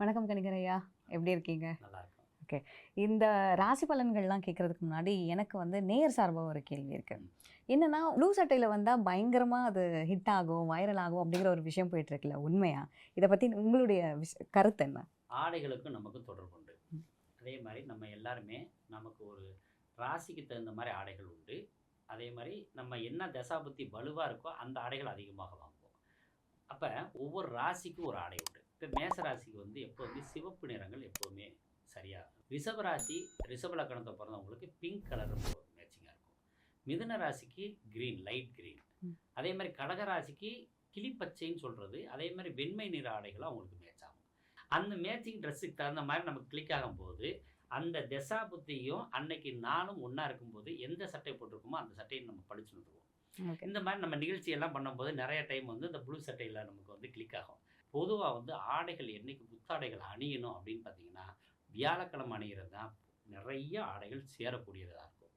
வணக்கம் கணிகரையா ஐயா எப்படி இருக்கீங்க? இருக்கும் இந்த ராசி பலன்கள்லாம் கேட்கறதுக்கு முன்னாடி எனக்கு வந்து நேர் சார்பாக ஒரு கேள்வி இருக்கு. என்னன்னா ப்ளூ சட்டையில் வந்தால் பயங்கரமாக அது ஹிட் ஆகும் வைரல் ஆகும் அப்படிங்கிற ஒரு விஷயம் போயிட்டு இருக்குல்ல உண்மையா? இதை பற்றி உங்களுடைய விஷ கருத்து என்ன? ஆடைகளுக்கும் நமக்கு தொடர்பு உண்டு. அதே மாதிரி நம்ம எல்லாருமே நமக்கு ஒரு ராசிக்கு தகுந்த மாதிரி ஆடைகள் உண்டு. அதே மாதிரி நம்ம என்ன தசாபுத்தி வலுவாக இருக்கோ அந்த ஆடைகள் அதிகமாக வாங்குவோம். அப்போ ஒவ்வொரு ராசிக்கும் ஒரு ஆடை உண்டு. இப்போ மேச ராசிக்கு வந்து எப்போதுமே சிவப்பு நிறங்கள் எப்போதுமே சரியாக ரிஷப ராசி ரிஷப லக்கணத்தை பிறந்தவங்களுக்கு பிங்க் கலர் மேட்சிங்காக இருக்கும். மிதுன ராசிக்கு க்ரீன் லைட் க்ரீன். அதே மாதிரி கடக ராசிக்கு கிளிப்பச்சைன்னு சொல்கிறது அதே மாதிரி வெண்மை நிற ஆடைகளும் அவங்களுக்கு மேட்ச் ஆகும். அந்த மேட்சிங் ட்ரெஸ்ஸுக்கு தகுந்த மாதிரி நமக்கு கிளிக் ஆகும்போது அந்த தசா புத்தியும் அன்னைக்கு நானும் ஒன்றா இருக்கும்போது எந்த சட்டை போட்டிருக்கோமோ அந்த சட்டையை நம்ம படிச்சு வந்துடுவோம் ஓகே. இந்த மாதிரி நம்ம நிகழ்ச்சி எல்லாம் பண்ணும்போது நிறைய டைம் வந்து இந்த ப்ளூ சட்டையில் நமக்கு வந்து கிளிக் ஆகும். பொதுவாக வந்து ஆடைகள் என்னைக்கு புத்தாடைகள் அணியணும் அப்படின்னு பார்த்தீங்கன்னா வியாழக்கிழமை அணிகிறது தான் நிறைய ஆடைகள் சேரக்கூடியதாக இருக்கும்.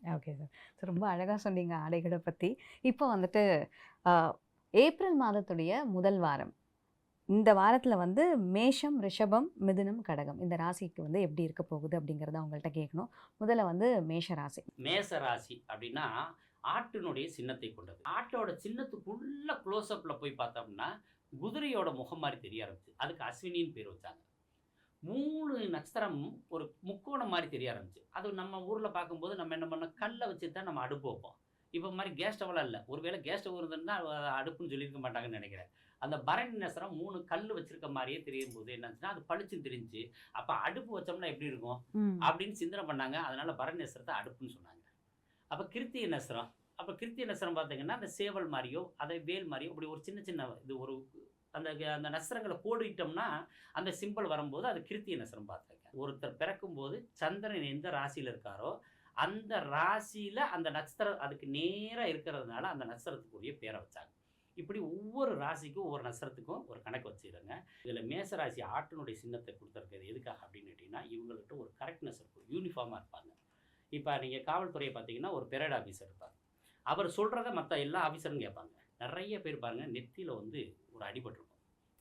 ஓகே சார் ரொம்ப அழகாக சொன்னீங்க ஆடைகளை பற்றி இப்போ வந்துட்டு ஏப்ரல் மாதத்துடைய முதல் வாரம். இந்த வாரத்தில் வந்து மேஷம் ரிஷபம் மிதுனம் கடகம் இந்த ராசிக்கு வந்து எப்படி இருக்க போகுது அப்படிங்கிறத உங்கள்கிட்ட கேட்கணும் முதல்ல வந்து மேஷ ராசி. மேச ராசி அப்படின்னா ஆட்டினுடைய சின்னத்தை கொண்டது. ஆட்டோட சின்னத்துக்குள்ள க்ளோஸ்அப்பில் போய் பார்த்தோம்னா குதிரையோட முகம் மாதிரி தெரிய ஆரம்பிச்சு அதுக்கு அஸ்வினின்னு பேர் வச்சாங்க. மூணு நட்சத்திரம் ஒரு முக்கோணம் மாதிரி தெரிய ஆரம்பிச்சு. அது நம்ம ஊரில் பார்க்கும்போது நம்ம என்ன பண்ணோம்? கல்லை வச்சு தான் நம்ம அடுப்பு வைப்போம். இப்போ மாதிரி கேஸ் ஸ்டவ்லாம் இல்லை. ஒருவேளை கேஸ் ஸ்டவ் இருந்திருந்தா அது அடுப்புன்னு சொல்லியிருக்க மாட்டாங்கன்னு நினைக்கிறேன். அந்த பரணி நட்சத்திரம் மூணு கல் வச்சிருக்க மாதிரியே தெரியும் போது என்னாச்சுன்னா அது பளிச்சுன்னு தெரிஞ்சு அப்போ அடுப்பு வச்சோம்னா எப்படி இருக்கும்? அப்படின்னு சிந்தனை பண்ணாங்க. அதனால பரணி நட்சத்திரத்தை அடுப்புன்னு சொன்னாங்க. அப்போ கிருத்திய நட்சத்திரம். அப்போ கிருத்திய நட்சத்திரம் பார்த்தீங்கன்னா அந்த சேவல் மாதிரியோ அதை வேல் மாதிரியோ இப்படி ஒரு சின்ன சின்ன இது ஒரு அந்த அந்த நட்சத்திரங்களை கோடிட்டோம்னா அந்த சிம்பிள் வரும்போது அது கிருத்திய நஸ்ரம் பார்த்துருக்கேன். ஒருத்தர் பிறக்கும்போது சந்திரன் எந்த ராசியில் இருக்காரோ அந்த ராசியில் அந்த நட்சத்திரம் அதுக்கு நேராக இருக்கிறதுனால அந்த நட்சத்திரத்துக்குரிய பேரை வச்சாங்க. இப்படி ஒவ்வொரு ராசிக்கும் ஒவ்வொரு நட்சத்திரத்துக்கும் ஒரு கணக்கு வச்சுருங்க இதில் மேச ராசி ஆட்டினுடைய சின்னத்தை கொடுத்துருக்கிறது எதுக்காக அப்படின்னு கேட்டிங்கன்னா இவங்கள்ட்ட ஒரு கரெக்ட்னஸ் இருக்கும். யூனிஃபார்மாக இருப்பாங்க. இப்போ நீங்கள் காவல்துறையை பார்த்தீங்கன்னா ஒரு பெரேட் ஆஃபீஸர் இருப்பார். அவர் சொல்கிறத மற்ற எல்லா ஆஃபீஸரும் கேட்பாங்க. நிறைய பேர் பாருங்கள் நெத்தியில் வந்து ஒரு அடிபட்டிருக்கும்.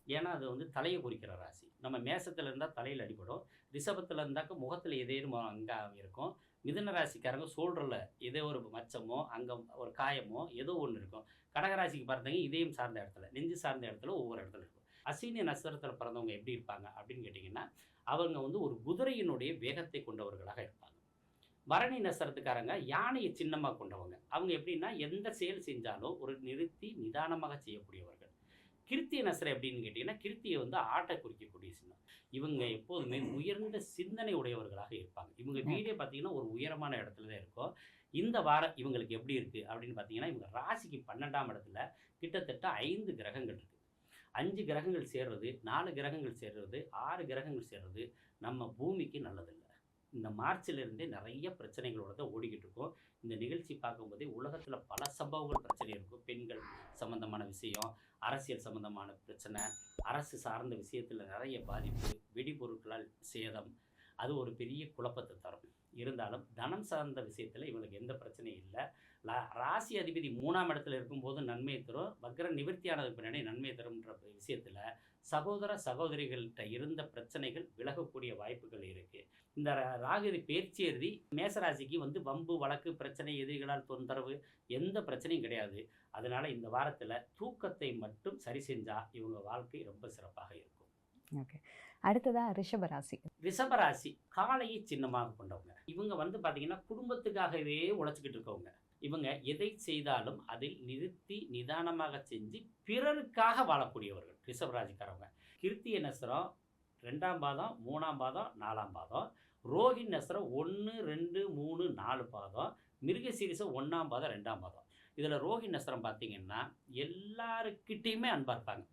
ஏன்னா அது வந்து தலையை குறிக்கிற ராசி. நம்ம மேசத்தில் இருந்தால் தலையில் அடிபடும். ரிஷபத்தில் இருந்தாக்க முகத்தில் எதேனும் அங்கே இருக்கும். மிதுன ராசிக்காரங்க சோல்டரில் ஏதோ ஒரு மச்சமோ அங்கே ஒரு காயமோ ஏதோ ஒன்று இருக்கும். கடகராசிக்கு பார்த்தவங்க இதயம் சார்ந்த இடத்துல நெஞ்சு சார்ந்த இடத்துல ஒவ்வொரு இடத்துல இருக்கும். அசீனிய நட்சத்திரத்தில் பிறந்தவங்க எப்படி இருப்பாங்க அப்படின்னு கேட்டிங்கன்னா அவங்க வந்து ஒரு குதிரையினுடைய வேகத்தை கொண்டவர்களாக இருப்பாங்க. பரணி நட்சத்திரத்துக்காரங்க யானையை சின்னமாக கொண்டவங்க. அவங்க எப்படின்னா எந்த செயல் செஞ்சாலும் ஒரு நிறுத்தி நிதானமாக செய்யக்கூடியவர்கள். கிருத்திய நசரை அப்படின்னு கேட்டிங்கன்னா கிருத்தியை வந்து ஆட்டை குறிக்கக்கூடிய சின்னம். இவங்க எப்போதுமே உயர்ந்த சிந்தனை உடையவர்களாக இருப்பாங்க. இவங்க வீடே பார்த்தீங்கன்னா ஒரு உயரமான இடத்துல தான் இருக்கும். இந்த வாரம் இவங்களுக்கு எப்படி இருக்குது அப்படின்னு பார்த்தீங்கன்னா இவங்க ராசிக்கு பன்னெண்டாம் இடத்துல கிட்டத்தட்ட ஐந்து கிரகங்கள் இருக்குது அஞ்சு கிரகங்கள் சேர்றது நாலு கிரகங்கள் சேர்றது ஆறு கிரகங்கள் சேர்றது நம்ம பூமிக்கு நல்லதில்லை. இந்த மார்ச்சிலிருந்தே நிறைய பிரச்சனைகளோட தான் ஓடிக்கிட்டு இருக்கோம். இந்த நிகழ்ச்சி பார்க்கும்போதே உலகத்தில் பல சம்பவங்கள் பிரச்சனை இருக்கும். பெண்கள் சம்பந்தமான விஷயம் அரசியல் சம்பந்தமான பிரச்சனை அரசு சார்ந்த விஷயத்தில் நிறைய பாதிப்பு வெடிபொருட்களால் சேதம் அது ஒரு பெரிய குழப்பத்தை தரும். இருந்தாலும் தனம் சார்ந்த விஷயத்தில் இவங்களுக்கு எந்த பிரச்சனையும் இல்லை. ராசி அதிபதி மூணாம் இடத்துல இருக்கும்போது நன்மையை தரும். வக்ர நிவர்த்தியானதுக்கு பின்னாடி நன்மையை தரும்ன்ற விஷயத்தில் சகோதர சகோதரிகள்கிட்ட இருந்த பிரச்சனைகள் விலகக்கூடிய வாய்ப்புகள் இருக்குது இந்த ரா- ராகு பேர்ச்சி எழுதி மேசராசிக்கு வந்து வம்பு வழக்கு பிரச்சனை எதிரிகளால் தொந்தரவு எந்த பிரச்சனையும் கிடையாது. அதனால இந்த வாரத்தில் தூக்கத்தை மட்டும் சரி செஞ்சால் இவங்க வாழ்க்கை ரொம்ப சிறப்பாக இருக்கும். ஓகே. அடுத்ததா ரிஷப ராசி. ரிஷபராசி காளையை சின்னமாக கொண்டவங்க. இவங்க வந்து பார்த்தீங்கன்னா குடும்பத்துக்காகவே உழைச்சிக்கிட்டு இருக்கவங்க. இவங்க எதை செய்தாலும் அதில் நிறுத்தி நிதானமாக செஞ்சு பிறருக்காக வாழக்கூடியவர்கள் ரிஷபராஜிக்காரவங்க கிருத்திய நஸ்திரம் ரெண்டாம் பாதம் மூணாம் பாதம் நாலாம் பாதம். ரோஹின் நஸ்திரம் ஒன்று ரெண்டு மூணு நாலு பாதம். மிருகசீரிசம் ஒன்றாம் பாதம் ரெண்டாம் பாதம். இதில் ரோஹின் நஸ்திரம் பார்த்தீங்கன்னா எல்லாருக்கிட்டேயுமே அன்பாக இருப்பாங்க.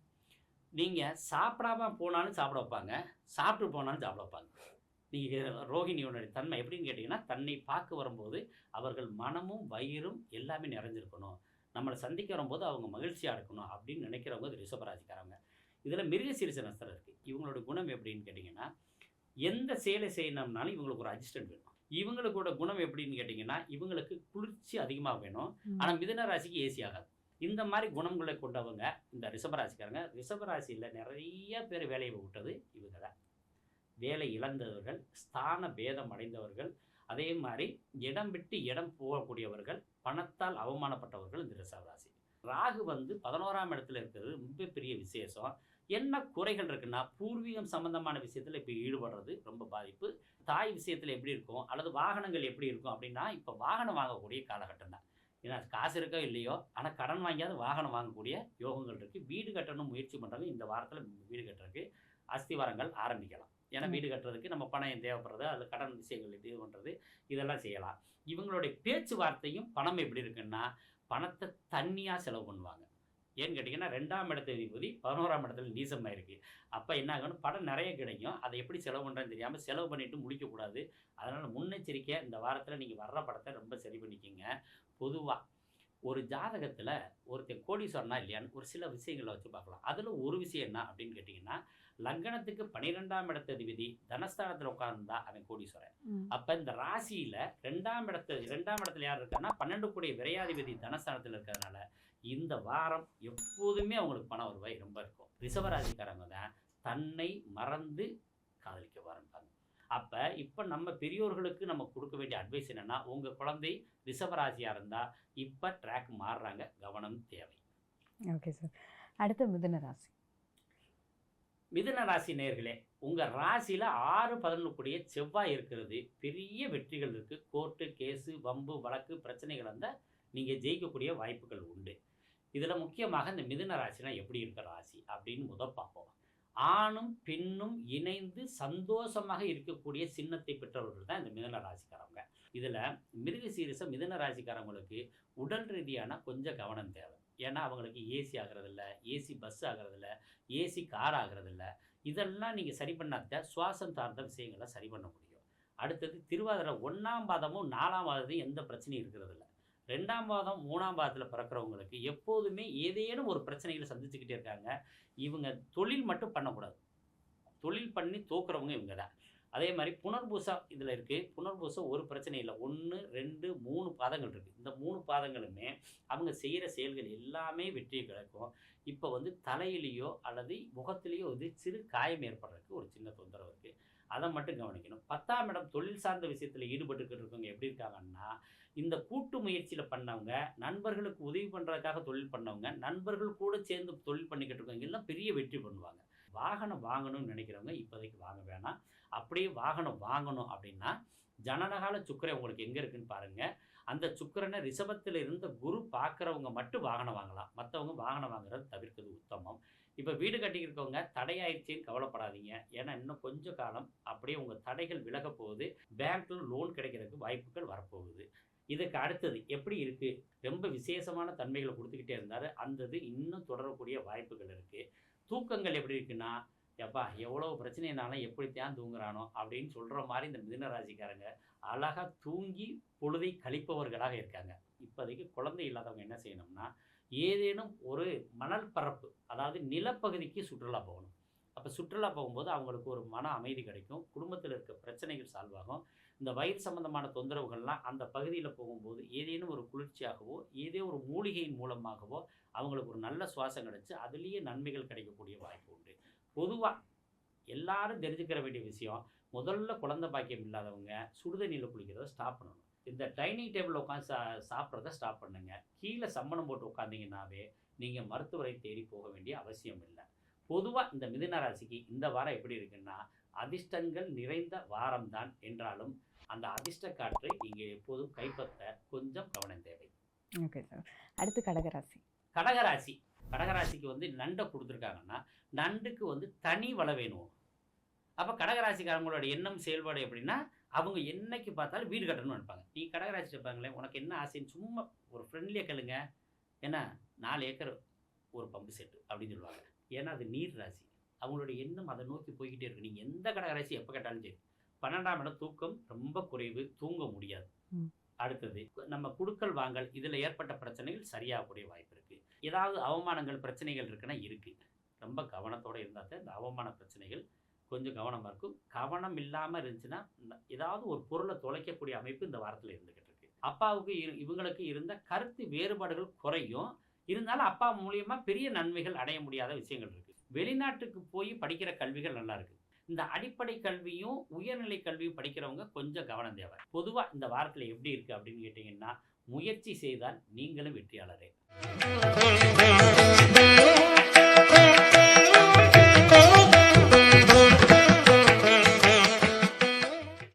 நீங்கள் சாப்பிடாம போனாலும் சாப்பிட வைப்பாங்க சாப்பிட்டு போனாலும் சாப்பிட வைப்பாங்க. நீங்கள் ரோஹிணியோட தன்மை எப்படின்னு கேட்டிங்கன்னா தன்னை பார்க்க வரும்போது அவர்கள் மனமும் வயிறும் எல்லாமே நிறைஞ்சிருக்கணும். நம்மளை சந்திக்க வரும்போது அவங்க மகிழ்ச்சியாக இருக்கணும் அப்படின்னு நினைக்கிறவங்க இது ரிஷபராசிக்காரங்க. இதில் மிருகசீரிச நஸ்திரம் இருக்குது இவங்களோட குணம் எப்படின்னு கேட்டிங்கன்னா எந்த செயலை செய்யணும்னாலும் இவங்களுக்கு ஒரு அசிஸ்டன்ட் வேணும். இவங்களுக்கோட குணம் எப்படின்னு கேட்டிங்கன்னா இவங்களுக்கு குளிர்ச்சி அதிகமாக வேணும். ஆனால் மிதுன ராசிக்கு ஏசி ஆகாது. இந்த மாதிரி குணங்களை கொண்டவங்க இந்த ரிஷபராசிக்காரங்க. ரிஷபராசியில் நிறைய பேர் வேலையை விட்டது இவங்க தான் வேலை இழந்தவர்கள் ஸ்தான பேதம் அடைந்தவர்கள் அதே மாதிரி இடம் விட்டு இடம் போகக்கூடியவர்கள் பணத்தால் அவமானப்பட்டவர்கள் இந்த ரிஷபராசி. ராகு வந்து பதினோராம் இடத்துல இருக்கிறது ரொம்ப பெரிய விசேஷம். என்ன குறைகள் இருக்குன்னா பூர்வீகம் சம்பந்தமான விஷயத்தில் இப்போ ஈடுபடுறது ரொம்ப பாதிப்பு. தாய் விஷயத்தில் எப்படி இருக்கும்? அல்லது வாகனங்கள் எப்படி இருக்கும்? அப்படின்னா இப்போ வாகனம் வாங்கக்கூடிய காலகட்டம் தான். ஏன்னா காசு இருக்கோ இல்லையோ ஆனால் கடன் வாங்கியாவது வாகனம் வாங்கக்கூடிய யோகங்கள் இருக்குது வீடு கட்டணும் முயற்சி பண்ணுறவங்க இந்த வாரத்தில் வீடு கட்டுறதுக்கு அஸ்திவாரங்கள் ஆரம்பிக்கலாம். ஏன்னா. வீடு கட்டுறதுக்கு நம்ம பணம் தேவைப்படுறது அதில் கடன் விஷயங்கள் இது பண்ணுறது இதெல்லாம் செய்யலாம். இவங்களுடைய பேச்சுவார்த்தையும் பணம் எப்படி இருக்குன்னா பணத்தை தண்ணியாக செலவு பண்ணுவாங்க. ஏன்னு கேட்டிங்கன்னா ரெண்டாம் இடத்த அதிபதி பதினோராம் இடத்துல நீசமாக இருக்குது அப்போ என்ன ஆகணும்? படம் நிறைய கிடைக்கும். அதை எப்படி செலவு பண்ணுறேன்னு தெரியாமல் செலவு பண்ணிட்டு முடிக்கக்கூடாது. அதனால் முன்னெச்சரிக்கையாக இந்த வாரத்தில் நீங்கள் வர்ற படத்தை ரொம்ப சரி பண்ணிக்கிங்க. பொதுவாக ஒரு ஜாதகத்தில் ஒருத்தன் கோடீஸ்வரனா இல்லையான்னு ஒரு சில விஷயங்களை வச்சு பார்க்கலாம். அதில் ஒரு விஷயம் என்ன அப்படின்னு கேட்டிங்கன்னா லக்னத்துக்கு பன்னிரெண்டாம் இடத்த அதிபதி தனஸ்தானத்தில் உட்கார்ந்தா அவன் கோடீஸ்வரன். அப்போ இந்த ராசியில் ரெண்டாம் இடத்த ரெண்டாம் இடத்துல யார் இருக்கான்னா பன்னெண்டு கூடிய விரையாதிபதி தனஸ்தானத்தில் இருக்கிறதுனால இந்த வாரம் எப்போதுமே அவங்களுக்கு பண வருவாய் ரொம்ப இருக்கும். ரிஷபராசிக்காரங்க தான் தன்னை மறந்து காதலிக்க ஆரம்பிப்பாங்க அப்போ இப்போ நம்ம பெரியோர்களுக்கு நம்ம கொடுக்க வேண்டிய அட்வைஸ் என்னன்னா உங்கள் குழந்தை ரிஷபராசியாக இருந்தால் இப்போ ட்ராக் மாறுறாங்க கவனம் தேவை. ஓகே சார் அடுத்து மிதுன ராசி. மிதுன ராசி நேர்களே உங்கள் ராசியில் ஆறு பதினொன்று கூடிய செவ்வாய் இருக்கிறது. பெரிய வெற்றிகள் இருக்குது கோர்ட்டு கேஸு வம்பு வழக்கு பிரச்சனைகள் வந்தால் நீங்கள் ஜெயிக்கக்கூடிய வாய்ப்புகள் உண்டு. இதில் முக்கியமாக இந்த மிதுன ராசினா எப்படி இருக்கிற ராசி அப்படின்னு முத பார்ப்போம். ஆணும் பெண்ணும் இணைந்து சந்தோஷமாக இருக்கக்கூடிய சின்னத்தை பெற்றவர்கள் தான் இந்த மிதுன ராசிக்காரவங்க இதில் மிருக சீரிசம் மிதுன ராசிக்காரவங்களுக்கு உடல் ரீதியான கொஞ்சம் கவனம் தேவை. ஏன்னா அவங்களுக்கு ஏசி ஆகிறதில்ல ஏசி பஸ் ஆகிறதில்ல ஏசி கார் ஆகிறதில்ல. இதெல்லாம் நீங்கள் சரி பண்ணாத சுவாசம் சார்ந்த விஷயங்களை சரி பண்ண முடியும். அடுத்தது திருவாதிரை ஒன்றாம் பாதமும் நாலாம் பாதத்தையும் எந்த பிரச்சனையும் இருக்கிறதில்ல. ரெண்டாம் பாதம் மூணாம் பாதத்தில் பிறக்கிறவங்களுக்கு எப்போதுமே ஏதேனும் ஒரு பிரச்சனைகளை சந்திச்சுக்கிட்டே இருக்காங்க. இவங்க தொழில் மட்டும் பண்ணக்கூடாது. தொழில் பண்ணி தோக்குறவங்க இவங்க தான். அதே மாதிரி புனர்பூசா இதில் இருக்குது புனர்பூசம் ஒரு பிரச்சனை இல்லை. ஒன்று ரெண்டு மூணு பாதங்கள் இருக்குது இந்த மூணு பாதங்களுமே அவங்க செய்கிற செயல்கள் எல்லாமே வெற்றி கிடைக்கும். இப்போ வந்து தலையிலேயோ அல்லது முகத்திலேயோ வந்து சிறு காயம் ஏற்படுறதுக்கு ஒரு சின்ன தொந்தரவு இருக்குது அதை மட்டும் கவனிக்கணும். பத்தாம் இடம் தொழில் சார்ந்த விஷயத்தில் ஈடுபட்டுக்கிட்டு இருக்கவங்க எப்படி இருக்காங்கன்னா இந்த கூட்டு முயற்சியில் பண்ணவங்க நண்பர்களுக்கு உதவி பண்ணுறதுக்காக தொழில் பண்ணவங்க நண்பர்கள் கூட சேர்ந்து தொழில் பண்ணிக்கிட்டு இருக்கவங்க எல்லாம் பெரிய வெற்றி பண்ணுவாங்க. வாகனம் வாங்கணும்னு நினைக்கிறவங்க இப்போதைக்கு வாங்க வேணாம். அப்படியே வாகனம் வாங்கணும் அப்படின்னா ஜனனகால சுக்கரை உங்களுக்கு எங்கே இருக்குன்னு பாருங்கள் அந்த சுக்கிரனை ரிஷபத்தில் இருந்த குரு பார்க்குறவங்க மட்டும் வாகனம் வாங்கலாம். மற்றவங்க வாகனம் வாங்குறது தவிர்க்கிறது உத்தமம். இப்போ வீடு கட்டியிருக்கவங்க தடையாயிருச்சின்னு கவலைப்படாதீங்க. ஏன்னா இன்னும் கொஞ்சம் காலம் அப்படியே உங்கள் தடைகள் விலக போகுது. பேங்க்கில் லோன் கிடைக்கிறதுக்கு வாய்ப்புகள் வரப்போகுது. இதுக்கு அடுத்தது எப்படி இருக்குது ரொம்ப விசேஷமான தன்மைகளை கொடுத்துக்கிட்டே இருந்தார். அந்த இது இன்னும் தொடரக்கூடிய வாய்ப்புகள் இருக்குது தூக்கங்கள் எப்படி இருக்குன்னா எப்பா எவ்வளோ பிரச்சனைனாலும் எப்படி தான் தூங்குறானோ அப்படின்னு சொல்கிற மாதிரி இந்த மிதுனராசிக்காரங்க அழகாக தூங்கி பொழுதை கழிப்பவர்களாக இருக்காங்க. இப்போதைக்கு குழந்தை இல்லாதவங்க என்ன செய்யணும்னா ஏதேனும் ஒரு மணல் பரப்பு அதாவது நிலப்பகுதிக்கு சுற்றுலா போகணும். அப்போ சுற்றுலா போகும்போது அவங்களுக்கு ஒரு மன அமைதி கிடைக்கும். குடும்பத்தில் இருக்க பிரச்சனைகள் சால்வ் ஆகும். இந்த வயிறு சம்பந்தமான தொந்தரவுகள்லாம் அந்த பகுதியில் போகும்போது ஏதேனும் ஒரு குளிர்ச்சியாகவோ ஏதோ ஒரு மூலிகையின் மூலமாகவோ அவங்களுக்கு ஒரு நல்ல சுவாசம் கிடச்சி அதுலேயே நன்மைகள் கிடைக்கக்கூடிய வாய்ப்பு உண்டு. பொதுவாக எல்லாரும் தெரிஞ்சுக்கிற வேண்டிய விஷயம் முதல்ல குழந்தை பாக்கியம் இல்லாதவங்க சுடுதண்ணியில் குளிக்கிறத ஸ்டாப் பண்ணணும். இந்த டைனிங் டேபிளில் உட்காந்து சா சாப்பிட்றத ஸ்டாப் பண்ணுங்க. கீழே சம்மணம் போட்டு உட்காந்திங்கன்னாவே நீங்கள் மருத்துவரை தேடி போக வேண்டிய அவசியம் இல்லை. பொதுவாக இந்த மிதுன ராசிக்கு இந்த வாரம் எப்படி இருக்குன்னா அதிர்ஷ்டங்கள் நிறைந்த வாரம்தான் என்றாலும் அந்த அதிர்ஷ்ட காற்றை நீங்கள் எப்போதும் கைப்பற்ற கொஞ்சம் கவனம் தேவை. ஓகே சார் அடுத்து கடகராசி. கடகராசி. கடகராசிக்கு வந்து நண்டை கொடுத்துருக்காங்கன்னா நண்டுக்கு வந்து தனி வலை வேணும். அப்போ கடகராசிக்காரங்களோட எண்ணம் செயல்பாடு எப்படின்னா அவங்க என்னைக்கு பார்த்தாலும் வீடு கட்டணும்னு நினைப்பாங்க. நீ கடகராசி இருப்பாங்களே உனக்கு என்ன ஆசைன்னு சும்மா ஒரு ஃப்ரெண்ட்லியாக கேளுங்க. ஏன்னா நாலு ஏக்கர் ஒரு பம்பு செட்டு அப்படின்னு சொல்லுவாங்க. ஏன்னா அது நீர் ராசி. அவங்களோட எண்ணம் அதை நோக்கி போய்கிட்டே இருக்கு. நீங்கள் எந்த கடகராசி எப்போ கேட்டாலும் சரி பன்னெண்டாம் இடம் தூக்கம் ரொம்ப குறைவு தூங்க முடியாது. அடுத்தது நம்ம குடுக்கல் வாங்கல் இதில் ஏற்பட்ட பிரச்சனைகள் சரியாகக்கூடிய வாய்ப்பு இருக்குது ஏதாவது அவமானங்கள் பிரச்சனைகள் இருக்குன்னா இருக்குது ரொம்ப கவனத்தோடு இருந்தால் தான் இந்த அவமான பிரச்சனைகள் கொஞ்சம் கவனமாக இருக்கும். கவனம் இல்லாமல் இருந்துச்சுன்னா இந்த- ஏதாவது ஒரு பொருளை தொலைக்கக்கூடிய அமைப்பு இந்த வாரத்தில் இருந்துகிட்டு இருக்கு. அப்பாவுக்கு இவங்களுக்கு இருந்த கருத்து வேறுபாடுகள் குறையும். இருந்தாலும் அப்பா மூலியமா பெரிய நன்மைகள் அடைய முடியாத விஷயங்கள் இருக்கு. வெளிநாட்டுக்கு போய் படிக்கிற கல்விகள் நல்லா இருக்கு. இந்த அடிப்படை கல்வியும் உயர்நிலை கல்வியும் படிக்கிறவங்க கொஞ்சம் கவனம் தேவை. பொதுவாக இந்த வாரத்தில் எப்படி இருக்கு அப்படின்னு கேட்டிங்கன்னா முயற்சி செய்தால் நீங்களும் வெற்றியாளரே.